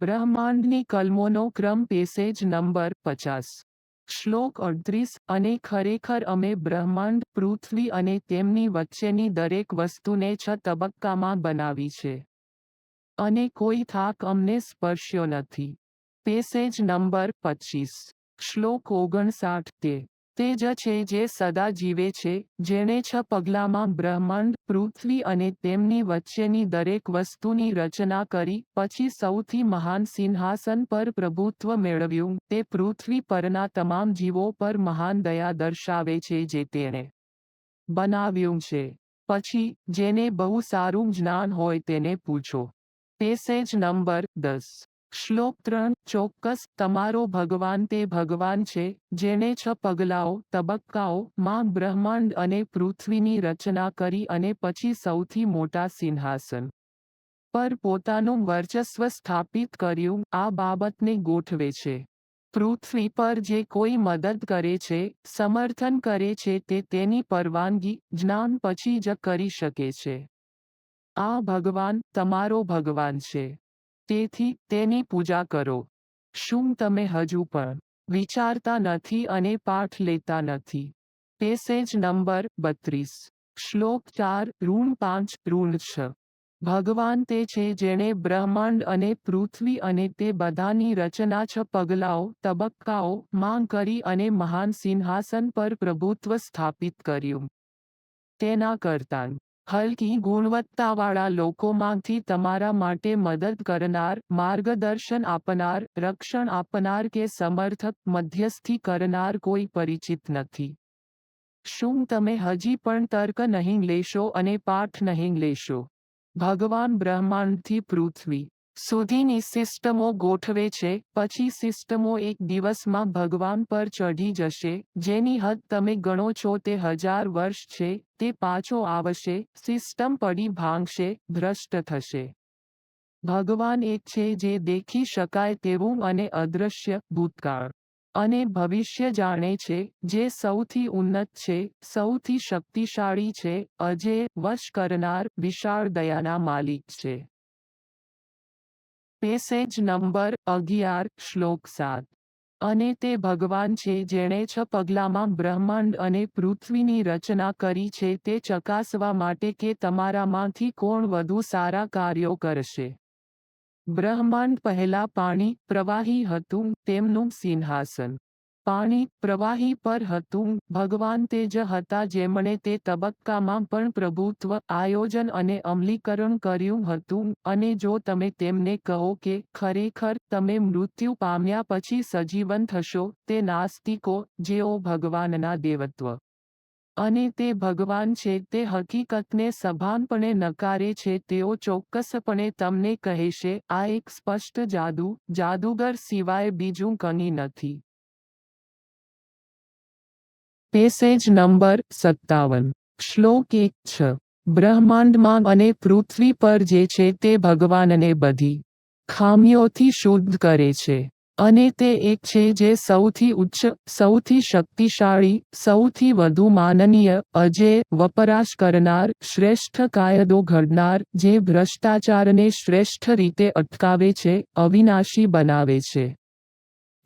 બ્રહ્માંડની કલમોનો ક્રમ passage number પચાસ. શ્લોક અડત્રીસ, અને ખરેખર અમે બ્રહ્માંડ, પૃથ્વી અને તેમની વચ્ચેની દરેક વસ્તુને છ તબક્કામાં બનાવી છે. અને કોઈ થાક અમને સ્પર્શ્યો નથી. પેસેજ નંબર પચીસ. શ્લોક ઓગણસાઠ તે તે જ છે જે સદા જીવે છે, જેણે છ પગલામાં બ્રહ્માંડ, પૃથ્વી અને તેમની વચ્ચેની દરેક વસ્તુની રચના કરી, પછી સૌથી મહાન સિંહાસન પર પ્રભુત્વ મેળવ્યું. તે પૃથ્વી પરના તમામ જીવો પર મહાન દયા દર્શાવે છે જે તેણે બનાવ્યું છે. પછી, જેને બહુ સારું જ્ઞાન હોય તેને પૂછો. પેસેજ નંબર દસ. શ્લોક ત્રણ ચોક્કસ તમારો ભગવાન તે ભગવાન છે, જેણે છ પગલાઓ, તબક્કાઓ, માં બ્રહ્માંડ અને પૃથ્વીની રચના કરી અને પછી સૌથી મોટા સિંહાસન પર પોતાનું વર્ચસ્વ સ્થાપિત કર્યું, આ બાબતને ગોઠવે છે. પૃથ્વી પર જે કોઈ મદદ કરે છે, સમર્થન કરે છે તે તેની પરવાનગી, જ્ઞાન પછી જ કરી શકે છે. આ ભગવાન તમારો ભગવાન છે. તેથી તેની પૂજા કરો. શું તમે હજુ પણ વિચારતા નથી અને પાઠ લેતા નથી? પેસેજ નંબર બત્રીસ. શ્લોક ચાર, ઋણ પાંચ, ઋણ છ. ભગવાન તે છે જેણે બ્રહ્માંડ અને પૃથ્વી અને તે બધાની રચના છ પગલાઓ, તબક્કાઓ, માંગ કરી અને મહાન સિંહાસન પર પ્રભુત્વ સ્થાપિત કર્યું. તેના કરતાં હલકી ગુણવત્તાવાળા લોકોમાંથી તમારા માટે મદદ કરનાર, માર્ગદર્શન આપનાર, રક્ષણ આપનાર કે સમર્થક મધ્યસ્થી કરનાર કોઈ પરિચિત નથી. શું તમે હજી પણ તર્ક નહીં લેશો અને પાઠ નહીં લેશો? ભગવાન બ્રહ્માંડથી પૃથ્વી સુધીની સિસ્ટમો ગોઠવે છે, પછી સિસ્ટમો એક દિવસમાં ભગવાન પર ચઢી જશે, જેની હદ તમે ગણો છો તે હજાર વર્ષ છે, તે પાછો આવશે, સિસ્ટમ પડી ભાંગશે, ભ્રષ્ટ થશે. ભગવાન એક છે જે દેખી શકાય તેવું અને અદૃશ્ય ભૂતકાળ અને ભવિષ્ય જાણે છે, જે સૌથી ઉન્નત છે, સૌથી શક્તિશાળી છે, અજે વશ કરનાર વિશાળ દયાના માલિક છે. પેસેજ નંબર અગિયાર, શ્લોક સાત. અને તે ભગવાન છે જેણે છ પગલામાં બ્રહ્માંડ અને પૃથ્વીની રચના કરી છે તે ચકાસવા માટે કે તમારામાંથી કોણ વધુ સારા કાર્યો કરશે. બ્રહ્માંડ પહેલા પાણી પ્રવાહી હતું, તેમનું સિંહાસન. પાણી પ્રવાહી પર હતું. ભગવાન તે જ હતા જેમણે તે તબક્કામાં પણ પ્રભુત્વ આયોજન અને અમલીકરણ કર્યું હતું. અને જો તમે તેમને કહો કે ખરેખર તમે મૃત્યુ પામ્યા પછી સજીવન થશો, તે નાસ્તિકો, જેઓ ભગવાનના દેવત્વ. અને તે ભગવાન છે, તે હકીકતને સભાનપણે નકારે છે, તેઓ ચોક્કસપણે તમને કહેશે, આ એક સ્પષ્ટ જાદુ, જાદુગર સિવાય બીજું કંઈ નથી. પેસેજ નંબર સત્તાવન. શ્લોક એક છ. બ્રહ્માંડમાં અને પૃથ્વી પર જે છે તે ભગવાનને બધી ખામીઓથી શુદ્ધ કરે છે અને તે એક છે જે સૌથી ઉચ્ચ, સૌથી શક્તિશાળી, સૌથી વધુ માનનીય, અજય, વપરાશ કરનાર, શ્રેષ્ઠ કાયદો ઘડનાર, જે ભ્રષ્ટાચારને શ્રેષ્ઠ રીતે અટકાવે છે, અવિનાશી બનાવે છે.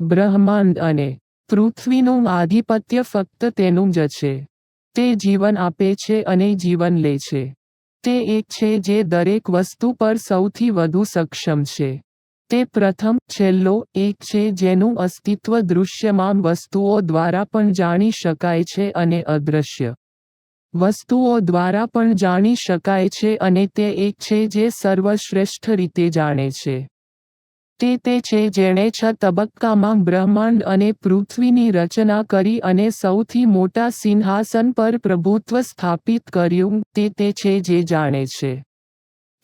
બ્રહ્માંડ અને પૃથ્વીનું આધિપત્ય ફક્ત તેનું જ છે. તે જીવન આપે છે અને જીવન લે છે. તે એક છે જે દરેક વસ્તુ પર સૌથી વધુ સક્ષમ છે. તે પ્રથમ, છેલ્લો, એક છે જેનું અસ્તિત્વ દૃશ્યમાન વસ્તુઓ દ્વારા પણ જાણી શકાય છે અને અદૃશ્ય વસ્તુઓ દ્વારા પણ જાણી શકાય છે અને તે એક છે જે સર્વશ્રેષ્ઠ રીતે જાણે છે. તે તે છે જેણે છ તબક્કામાં બ્રહ્માંડ અને પૃથ્વીની રચના કરી અને સૌથી મોટા સિંહાસન પર પ્રભુત્વ સ્થાપિત કર્યું. તે તે છે જે જાણે છે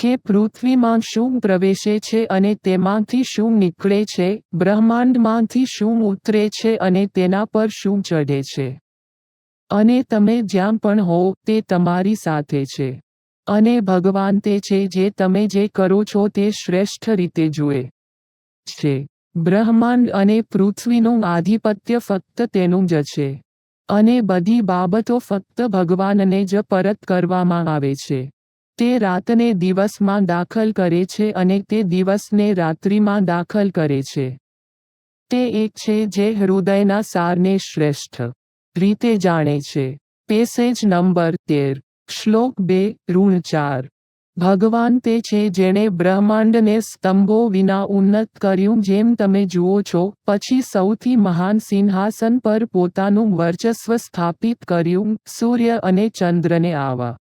કે પૃથ્વીમાં શું પ્રવેશે છે અને તેમાંથી શું નીકળે છે, બ્રહ્માંડમાંથી શું ઉતરે છે અને તેના પર શું ચઢે છે. અને તમે જ્યાં પણ હો, તે તમારી સાથે છે. અને ભગવાન તે છે જે તમે જે કરો છો તે શ્રેષ્ઠ રીતે જુએ. છે. બ્રહ્માંડ અને પૃથ્વીનું આધિપત્ય ફક્ત તેનું જ છે. અને બધી બાબતો ફક્ત ભગવાનને જ પરત કરવામાં આવે છે. તે રાતને દિવસમાં દાખલ કરે છે અને તે દિવસને રાત્રિમાં દાખલ કરે છે. તે એક છે જે હૃદયના સારને શ્રેષ્ઠ રીતે જાણે છે. પેસેજ નંબર તેર, શ્લોક બે, ઋણ ચાર. ભગવાન તે છે જેણે બ્રહ્માંડને સ્તંભો વિના ઉન્નત કર્યું જેમ તમે જુઓ છો, પછી સૌથી મહાન સિંહાસન પર પોતાનું વર્ચસ્વ સ્થાપિત કર્યું, સૂર્ય અને ચંદ્રને આવા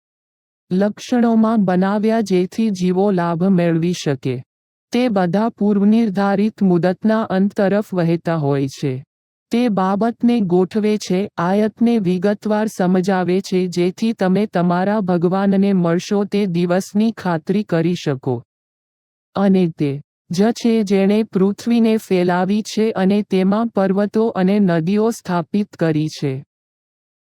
લક્ષણોમાં બનાવ્યા જેથી જીવો લાભ મેળવી શકે. તે બધા પૂર્વનિર્ધારિત મુદતના અંત તરફ વહેતા હોય છે. તે બાબતને ગોઠવે છે, આયતને વિગતવાર સમજાવે છે, જેથી તમે તમારા ભગવાનને મળશો તે દિવસની ખાતરી કરી શકો. અને તે જ છે જેણે પૃથ્વીને ફેલાવી છે અને તેમાં પર્વતો અને નદીઓ સ્થાપિત કરી છે.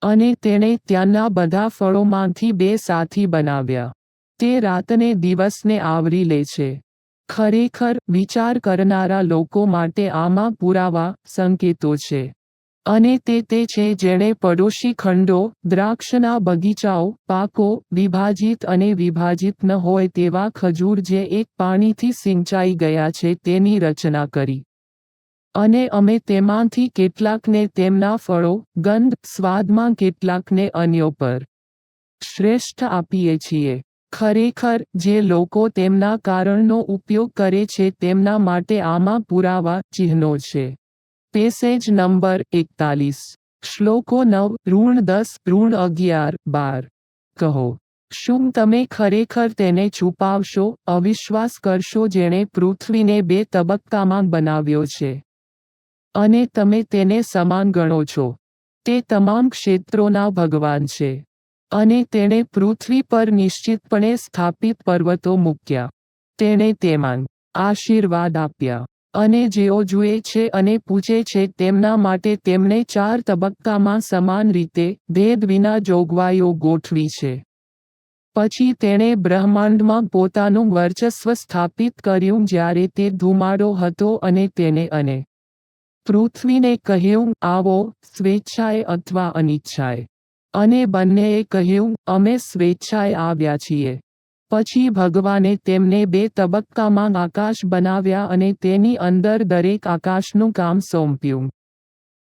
અને તેણે ત્યાંના બધા ફળોમાંથી બે સાથી બનાવ્યા. તે રાતને દિવસને આવરી લે છે. ખરેખર વિચાર કરનારા લોકો માટે આમાં પુરાવા, સંકેતો છે. અને તે તે છે જેણે પડોશી ખંડો, દ્રાક્ષના બગીચાઓ, પાકો, વિભાજિત અને વિભાજિત ન હોય તેવા ખજૂર જે એક પાણીથી સિંચાઈ ગયા છે તેની રચના કરી. અને અમે તેમાંથી કેટલાકને તેમના ફળો, ગંધ, સ્વાદમાં કેટલાકને અન્યો પર શ્રેષ્ઠ આપીએ છીએ. ખરેખર જે લોકો તેમના કારણનો ઉપયોગ કરે છે તેમના માટે આમાં પુરાવા ચિહ્નો છે. પેસેજ નંબર એકતાલીસ. શ્લોકો નવ, ઋણ દસ, ઋણ અગિયાર, બાર. કહો, શું તમે ખરેખર તેને છુપાવશો, અવિશ્વાસ કરશો જેણે પૃથ્વીને બે તબક્કામાં બનાવ્યો છે? અને તમે તેને સમાન ગણો છો? તે તમામ ક્ષેત્રોના ભગવાન છે. અને તેણે પૃથ્વી પર નિશ્ચિતપણે સ્થાપિત પર્વતો મૂક્યા. તેણે તેમાં આશીર્વાદ આપ્યા અને જેઓ જુએ છે અને પૂછે છે તેમના માટે તેમણે ચાર તબક્કામાં સમાન રીતે ભેદ વિના જોગવાઈઓ ગોઠવી છે. પછી તેણે બ્રહ્માંડમાં પોતાનું વર્ચસ્વ સ્થાપિત કર્યું જ્યારે તે ધુમાડો હતો અને તેને અને પૃથ્વીને કહ્યું, આવો, સ્વેચ્છાએ અથવા અનિચ્છાએ. અને બંનેએ કહ્યું, અમે સ્વેચ્છાએ આવ્યા છીએ. પછી ભગવાને તેમને બે તબક્કામાં આકાશ બનાવ્યા અને તેની અંદર દરેક આકાશનું કામ સોંપ્યું.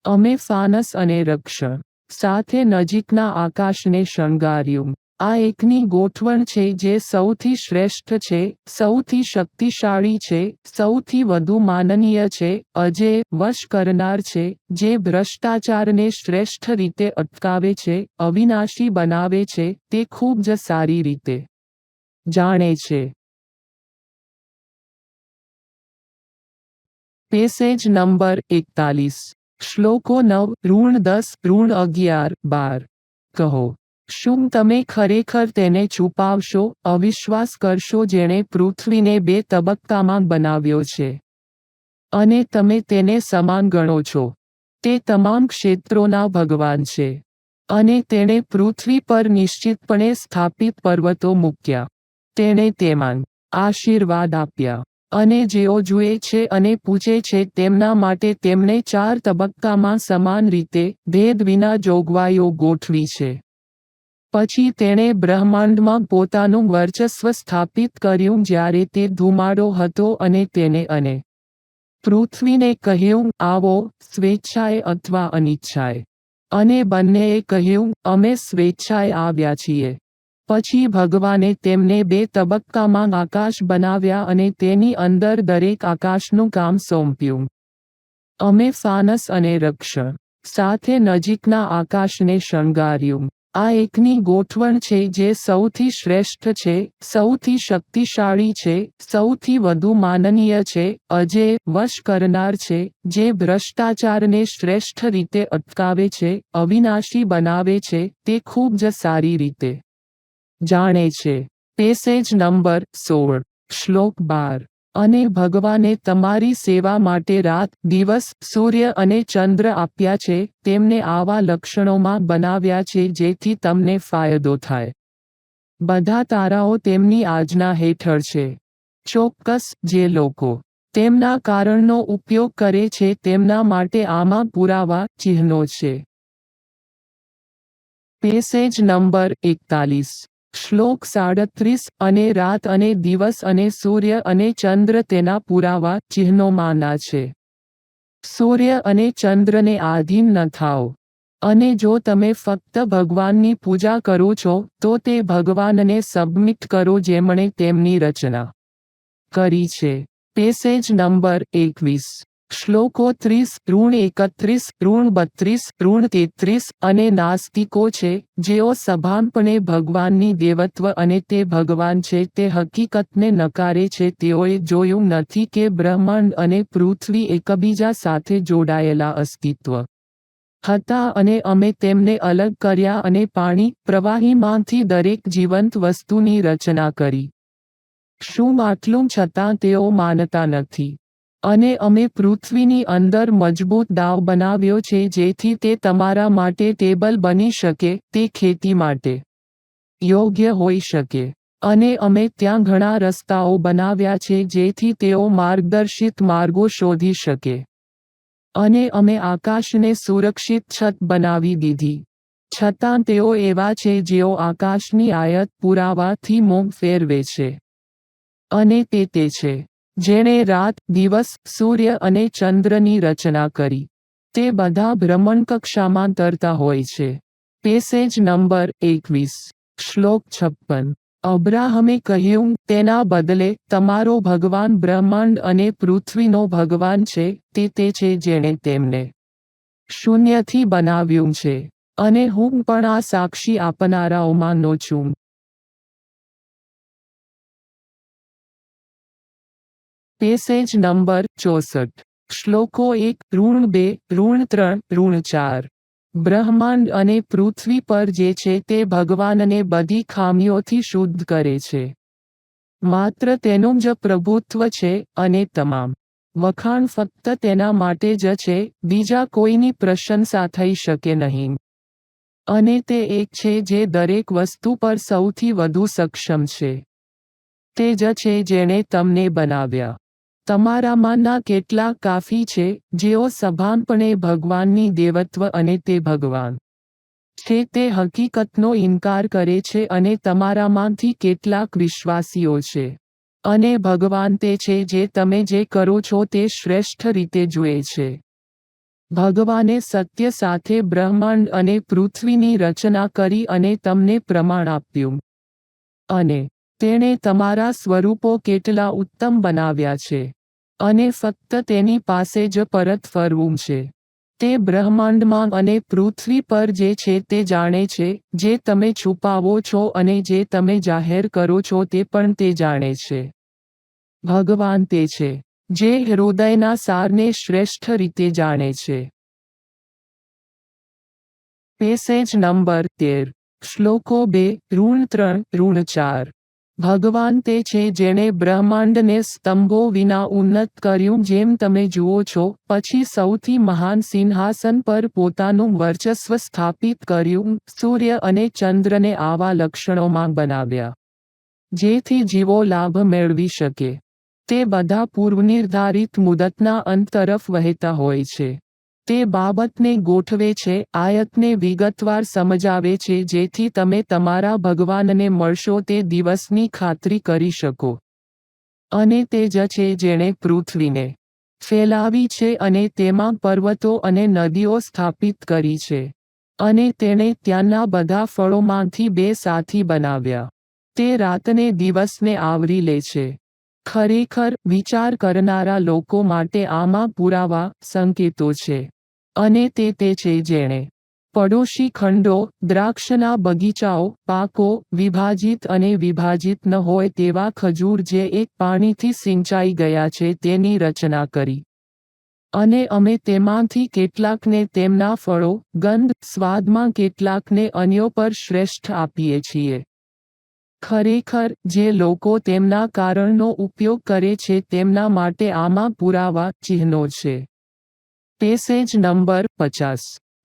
અમે ફાનસ અને રક્ષણ સાથે નજીકના આકાશને શણગાર્યું. આ એકની ગોઠવણ છે જે સૌથી શ્રેષ્ઠ છે, સૌથી શક્તિશાળી છે, સૌથી વધુ માનનીય છે, અજે વશ કરનાર છે, જે ભ્રષ્ટાચારને શ્રેષ્ઠ રીતે અટકાવે છે, અવિનાશી બનાવે છે, તે ખૂબ જ સારી રીતે જાણે છે. પેસેજ નંબર એકતાલીસ. શ્લોકો નવ, ઋણ દસ, ઋણ અગિયાર, બાર. કહો. શું તમે ખરેખર તેને છુપાવશો, અવિશ્વાસ કરશો જેણે પૃથ્વીને બે તબક્કામાં બનાવ્યો છે? અને તમે તેને સમાન ગણો છો? તે તમામ ક્ષેત્રોના ભગવાન છે. અને તેણે પૃથ્વી પર નિશ્ચિતપણે સ્થાપિત પર્વતો મૂક્યા. તેણે તેમાં આશીર્વાદ આપ્યા. અને જેઓ જુએ છે અને પૂછે છે તેમના માટે તેમણે ચાર તબક્કામાં સમાન રીતે ભેદ વિના જોગવાઈઓ ગોઠવી છે. પછી તેણે બ્રહ્માંડમાં પોતાનું વર્ચસ્વ સ્થાપિત કર્યું જ્યારે તે ધુમાડો હતો અને તેને અને પૃથ્વીને કહ્યું, આવો, સ્વેચ્છાએ અથવા અનિચ્છાએ? અને બંનેએ કહ્યું, અમે સ્વેચ્છાએ આવ્યા છીએ. પછી ભગવાને તેમને બે તબક્કામાં આકાશ બનાવ્યા અને તેની અંદર દરેક આકાશનું કામ સોંપ્યું. અમે ફાનસ અને રક્ષણ સાથે નજીકના આકાશને શણગાર્યું. આ એકની ગોઠવણ છે જે સૌથી શ્રેષ્ઠ છે, સૌથી શક્તિશાળી છે, સૌથી વધુ માનનીય છે, અજે વશ કરનાર છે, જે ભ્રષ્ટાચારને શ્રેષ્ઠ રીતે અટકાવે છે, અવિનાશી બનાવે છે, તે ખૂબ જ સારી રીતે. જાણે છે. પેસેજ નંબર સોળ. શ્લોક બાર. અને ભગવાને તમારી સેવા માટે રાત, દિવસ, સૂર્ય અને ચંદ્ર આપ્યા છે, તેમને આવા લક્ષણોમાં બનાવ્યા છે જેથી તમને ફાયદો થાય. બધા તારાઓ તેમની આજના હેઠળ છે. ચોક્કસ, જે લોકો તેમના કારણનો ઉપયોગ કરે છે તેમના માટે આમાં પુરાવા, ચિહ્નો છે. પેસેજ નંબર એકતાલીસ. શ્લોક સાડત્રીસ અને રાત અને દિવસ અને સૂર્ય અને ચંદ્ર તેના પુરાવા ચિહ્નોમાંના છે. સૂર્ય અને ચંદ્રને આધીન ન થાઓ. અને જો તમે ફક્ત ભગવાનની પૂજા કરો છો, તો તે ભગવાનને સબમિટ કરો જેમણે તેમની રચના કરી છે. પેસેજ નંબર એકવીસ. શ્લોકો ત્રીસ, ઋણ એકત્રીસ, ઋણ બત્રીસ, ઋણ તેત્રીસ અને નાસ્તિકો છે, જેઓ સભાનપણે ભગવાનની દેવત્વ અને તે ભગવાન છે, તે હકીકતને નકારે છે, તેઓએ જોયું નથી કે બ્રહ્માંડ અને પૃથ્વી એકબીજા સાથે જોડાયેલા અસ્તિત્વ હતા અને અમે તેમને અલગ કર્યા અને પાણી, પ્રવાહીમાંથી દરેક જીવંત વસ્તુની રચના કરી. શું આટલું છતાં તેઓ માનતા નથી? અને અમે પૃથ્વીની અંદર મજબૂત દાવ બનાવ્યો છે જેથી તે તમારા માટે ટેબલ બની શકે, તે ખેતી માટે યોગ્ય હોઈ શકે. અને અમે ત્યાં ઘણા રસ્તાઓ બનાવ્યા છે જેથી તેઓ માર્ગદર્શિત માર્ગો શોધી શકે. અને અમે આકાશને સુરક્ષિત છત બનાવી દીધી. છતાં તેઓ એવા છે જેઓ આકાશની આયત પુરાવાથી મોં ફેરવે છે. અને તે તે છે. જેણે રાત, દિવસ, સૂર્ય અને ચંદ્રની રચના કરી. તે બધા ભ્રમણકક્ષામાં તરતા હોય છે. પેસેજ નંબર એકવીસ, શ્લોક છપ્પન. અબ્રાહમે કહ્યું, તેના બદલે તમારો ભગવાન બ્રહ્માંડ અને પૃથ્વીનો ભગવાન છે, તે તે છે જેણે તેમને શૂન્યથી બનાવ્યું છે. અને હું પણ આ સાક્ષી આપનારાઓમાંનો છું. પેસેજ નંબર ચોસઠ. શ્લોકો એક, ઋણ બે, ઋણ ત્રણ, ઋણ ચાર. બ્રહ્માંડ અને પૃથ્વી પર જે છે તે ભગવાનને બધી ખામીઓથી શુદ્ધ કરે છે. માત્ર તેનું જ પ્રભુત્વ છે અને તમામ વખાણ ફક્ત તેના માટે જ છે, બીજા કોઈની પ્રશંસા થઈ શકે નહીં. અને તે એક છે જે દરેક વસ્તુ પર સૌથી વધુ સક્ષમ છે. તે જ છે જેણે તમને બનાવ્યા. તમારામાંના કેટલાક કાફી છે, જેઓ સભાનપણે ભગવાનની દેવત્વ અને તે ભગવાન છે, તે હકીકતનો ઇનકાર કરે છે અને તમારામાંથી કેટલાક વિશ્વાસીઓ છે. અને ભગવાન તે છે જે તમે જે કરો છો તે શ્રેષ્ઠ રીતે જુએ છે. ભગવાને સત્ય સાથે બ્રહ્માંડ અને પૃથ્વીની રચના કરી અને તમને પ્રમાણ આપ્યું. અને તેણે તમારા સ્વરૂપો કેટલા ઉત્તમ બનાવ્યા છે. અને ફક્ત તેની પાસે જ પરત ફરવું છે. તે બ્રહ્માંડમાં અને પૃથ્વી પર જે છે તે જાણે છે, જે તમે છુપાવો છો અને જે તમે જાહેર કરો છો તે પણ તે જાણે છે. ભગવાન તે છે, જે હૃદયના સારને શ્રેષ્ઠ રીતે જાણે છે. પેસેજ નંબર તેર, શ્લોકો બે, ઋણ ત્રણ, ઋણ ચાર. ભગવાન તે છે જેણે બ્રહ્માંડને સ્તંભો વિના ઉન્નત કર્યું જેમ તમે જુઓ છો, પછી સૌથી મહાન સિંહાસન પર પોતાનું વર્ચસ્વ સ્થાપિત કર્યું, સૂર્ય અને ચંદ્રને આવા લક્ષણોમાં બનાવ્યા, જેથી જીવો લાભ મેળવી શકે. તે બધા પૂર્વનિર્ધારિત મુદતના અંત તરફ વહેતા હોય છે. તે બાબતને ગોઠવે છે, આયતને વિગતવાર સમજાવે છે, જેથી તમે તમારા ભગવાનને મળશો તે દિવસની ખાતરી કરી શકો. અને તે જ છે જેણે પૃથ્વીને ફેલાવી છે અને તેમાં પર્વતો અને નદીઓ સ્થાપિત કરી છે. અને તેણે ત્યાંના બધા ફળોમાંથી બે સાથી બનાવ્યા. તે રાતને દિવસને આવરી લે છે. ખરેખર વિચાર કરનારા લોકો માટે આમાં પુરાવા, સંકેતો છે. અને તે તે છે જેણે પડોશી ખંડો, દ્રાક્ષના બગીચાઓ, પાકો, વિભાજિત અને વિભાજિત ન હોય તેવા ખજૂર જે એક પાણીથી સિંચાઈ ગયા છે તેની રચના કરી. અને અમે તેમાંથી કેટલાકને તેમના ફળો, ગંધ, સ્વાદમાં કેટલાકને અન્યો પર શ્રેષ્ઠ આપીએ છીએ. ખરેખર, જે લોકો તેમના કારણનો ઉપયોગ કરે છે તેમના માટે આમાં પુરાવા ચિહ્નો છે. પેસેજ નંબર પચાસ.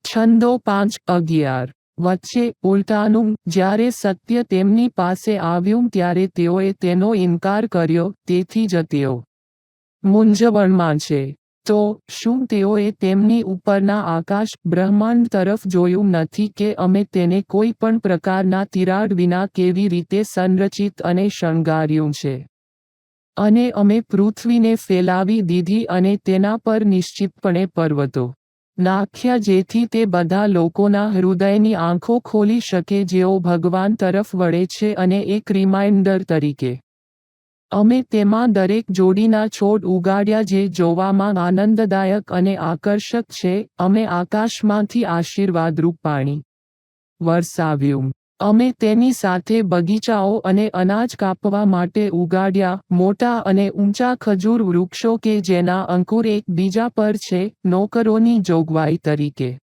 છંદો પાંચ અગિયાર. વચ્ચે ઉલટાનું, જ્યારે સત્ય તેમની પાસે આવ્યું ત્યારે તેઓએ તેનો ઇનકાર કર્યો, તેથી જ તેઓ મૂંઝવણમાં છે. તો શું તેઓએ તેમની ઉપરના આકાશ બ્રહ્માંડ તરફ જોયું નથી કે અમે તેને કોઈ પણ પ્રકારના તિરાડ વિના કેવી રીતે સંરચિત અને શણગાર્યું છે? અને અમે પૃથ્વીને ફેલાવી દીધી અને તેના પર નિશ્ચિતપણે પર્વતો નાખ્યા જેથી તે બધા લોકોના હૃદયની આંખો ખોલી શકે જેઓ ભગવાન તરફ વળે છે અને એક રિમાઇન્ડર તરીકે. અમે તેમાં દરેક જોડીના છોડ ઉગાડ્યા જે જોવામાં આનંદદાયક અને આકર્ષક છે. અમે આકાશમાંથી આશીર્વાદરૂપ પાણી વરસાવ્યું. અમે તેની સાથે બગીચાઓ અને અનાજ કાપવા માટે ઉગાડ્યા, મોટા અને ઊંચા ખજૂર વૃક્ષો કે જેના અંકુર એક બીજા પર છે, નોકરોની જોગવાઈ તરીકે.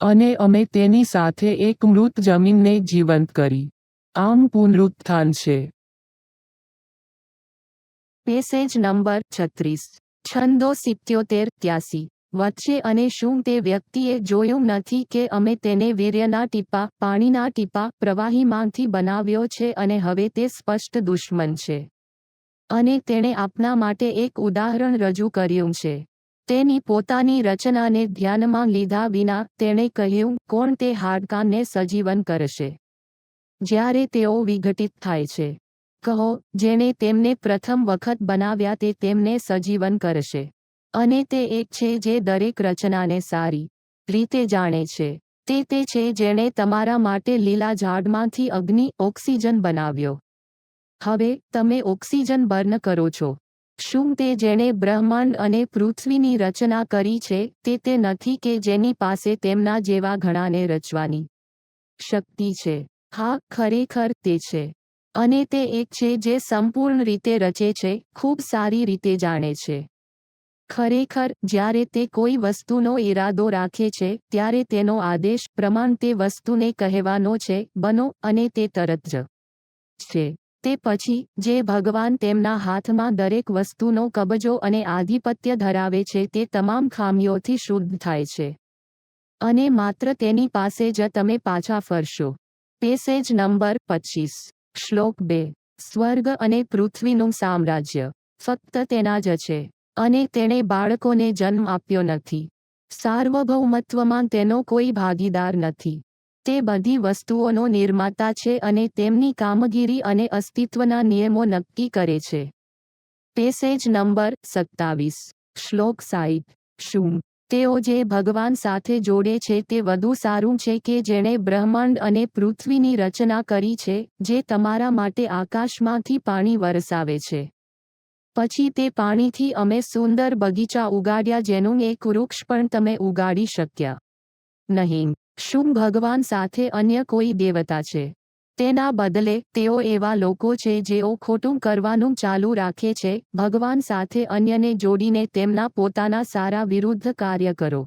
અને અમે તેની સાથે એક મૃત જમીનને જીવંત કરી. આમ પુનરુત્થાન છે. પેસેજ નંબર છત્રીસ. છંદો સિત્યોતેર ત્યાસી. વચ્ચે અને શું તે વ્યક્તિએ જોયું નથી કે અમે તેને વીર્યના ટીપા, પાણીના ટીપા, પ્રવાહીમાંથી બનાવ્યો છે અને હવે તે સ્પષ્ટ દુશ્મન છે. અને તેણે આપના માટે એક ઉદાહરણ રજૂ કર્યું છે. તેની પોતાની રચનાને ધ્યાનમાં લીધા વિના તેણે કહ્યું, કોણ તે હાડકાંને સજીવન કરશે? જ્યારે તેઓ વિઘટિત થાય છે. કહો, જેણે તેમને પ્રથમ વખત બનાવ્યા તે તેમને સજીવન કરશે. અને તે એક છે જે દરેક રચનાને સારી રીતે જાણે છે. તે તે છે જેણે તમારા માટે લીલા ઝાડમાંથી અગ્નિ ઓક્સિજન બનાવ્યો. હવે, તમે ઓક્સિજન બર્ન કરો છો. શું તે જેણે બ્રહ્માંડ અને પૃથ્વીની રચના કરી છે તે તે નથી કે જેની પાસે તેમના જેવા ઘણાને રચવાની શક્તિ છે? હા, ખરેખર તે છે. અને તે એક છે જે સંપૂર્ણ રીતે રચે છે, ખૂબ સારી રીતે જાણે છે. ખરેખર, જ્યારે તે કોઈ વસ્તુનો ઈરાદો રાખે છે, ત્યારે તેનો આદેશ પ્રમાણ તે વસ્તુને કહેવાનો છે, બનો અને તે તરત જ છે. તે પછી, જે ભગવાન તેમના હાથમાં દરેક વસ્તુનો કબજો અને આધિપત્ય ધરાવે છે, તે તમામ ખામીઓથી શુદ્ધ થાય છે. અને માત્ર તેની પાસે જ તમે પાછા ફરશો. પેસેજ નંબર પચીસ. શ્લોક બે. સ્વર્ગ અને પૃથ્વીનું સામ્રાજ્ય. ફક્ત તેના જ છે. અને તેણે બાળકોને જન્મ આપ્યો નથી. સાર્વભૌમત્વમાં તેનો કોઈ ભાગીદાર નથી. તે બધી વસ્તુઓનો નિર્માતા છે અને તેમની કામગીરી અને અસ્તિત્વના નિયમો નક્કી કરે છે. પેસેજ નંબર સત્તાવીસ. શ્લોક સાઈઠ શું? તેઓ જે ભગવાન સાથે જોડે છે તે વધુ સારું છે કે જેણે બ્રહ્માંડ અને પૃથ્વીની રચના કરી છે, જે તમારા માટે આકાશમાંથી પાણી વરસાવે છે? પછી તે પાણીથી અમે સુંદર બગીચા ઉગાડ્યા જેનું એક વૃક્ષ પણ તમે ઉગાડી શક્યા. નહીં, શું ભગવાન સાથે અન્ય કોઈ દેવતા છે? તેના બદલે તેઓ એવા લોકો છે જેઓ ખોટું કરવાનું ચાલુ રાખે છે. ભગવાન સાથે અન્યને જોડીને તેમના પોતાના સારા વિરુદ્ધ કાર્ય કરો.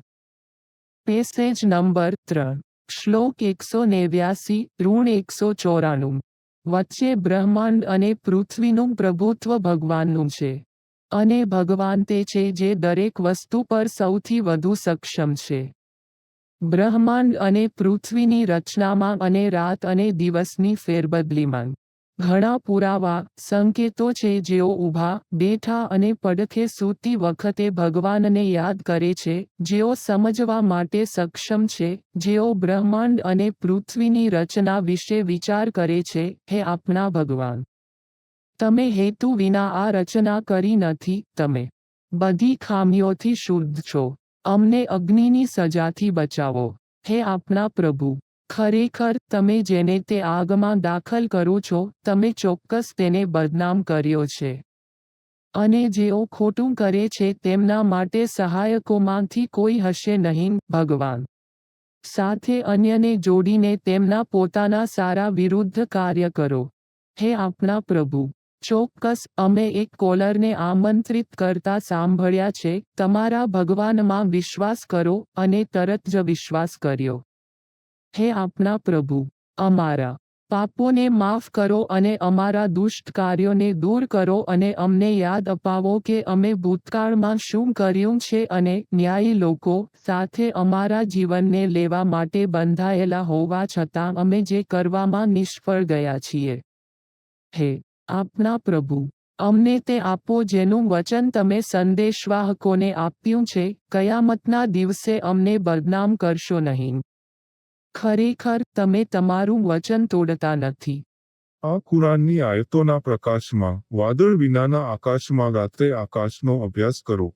પેસેજ નંબર ત્રણ, શ્લોક એકસો નેવ્યાસી, ઋણ એકસો ચોરાણું. વચ્ચે બ્રહ્માંડ અને પૃથ્વીનું પ્રભુત્વ ભગવાનનું છે. અને ભગવાન તે છે જે દરેક વસ્તુ પર સૌથી વધુ સક્ષમ છે. બ્રહ્માંડ અને પૃથ્વીની રચનામાં અને રાત અને દિવસની ફેરબદલીમાં. ઘણા પુરાવા, સંકેતો છે જેઓ ઊભા, બેઠા અને પડખે સૂતી વખતે ભગવાનને યાદ કરે છે, જેઓ સમજવા માટે સક્ષમ છે, જેઓ બ્રહ્માંડ અને પૃથ્વીની રચના વિશે વિચાર કરે છે, હે આપણા ભગવાન! તમે હેતુ વિના આ રચના કરી નથી, તમે બધી ખામીઓથી શુદ્ધ છો. અમને અગ્નિની સજાથી બચાવો. હે આપણા પ્રભુ! ખરેખર, તમે જેને તે આગમાં દાખલ કરો છો, તમે ચોક્કસ તેને બદનામ કર્યો છે. અને જેઓ ખોટું કરે છે, તેમના માટે સહાયકોમાંથી કોઈ હશે નહીં, ભગવાન. સાથે અન્યને જોડીને તેમના પોતાના સારા વિરુદ્ધ કાર્ય કરો. હે આપણા પ્રભુ, ચોક્કસ અમે એક કોલરને આમંત્રિત કરતા સાંભળ્યા છે, તમારા ભગવાનમાં વિશ્વાસ કરો અને તરત જ વિશ્વાસ કર્યો. હે આપણા પ્રભુ, અમારા પાપોને માફ કરો અને અમારા દુષ્ટ કાર્યોને દૂર કરો અને અમને યાદ અપાવો કે અમે ભૂતકાળમાં શું કર્યું છે અને ન્યાયી લોકો સાથે અમારા જીવનને લેવા માટે બંધાયેલા હોવા છતાં અમે જે કરવામાં નિષ્ફળ ગયા છીએ. હે આપના પ્રભુ, અમને તે આપો જેનું વચન તમે સંદેશવાહકોને આપ્યું છે, કયામતના દિવસે અમને બદનામ કરશો નહીં. ખરેખર તમે તમારું વચન તોડતા નથી. આ કુરાનની આયતોના પ્રકાશમાં, વાદળ વિનાના આકાશમાં રાત્રે આકાશનો અભ્યાસ કરો.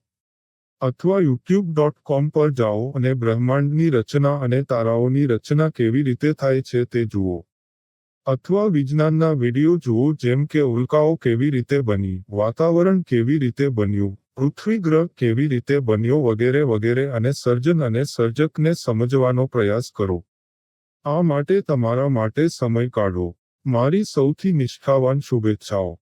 અથવા યુટ્યુબ ડોટ કોમ પર જાઓ અને બ્રહ્માંડની રચના અને તારાઓની રચના કેવી રીતે થાય છે તે જુઓ. અથવા વિજ્ઞાનના વીડિયો જુઓ જેમ કે ઉલ્કાઓ કેવી રીતે બની, વાતાવરણ કેવી રીતે બન્યું, પૃથ્વી ગ્રહ કેવી રીતે બન્યો વગેરે વગેરે અને સર્જન અને સર્જકને સમજવાનો પ્રયાસ કરો. આ માટે તમારા માટે સમય કાઢો. મારી સૌથી નિષ્ઠાવાન શુભેચ્છાઓ.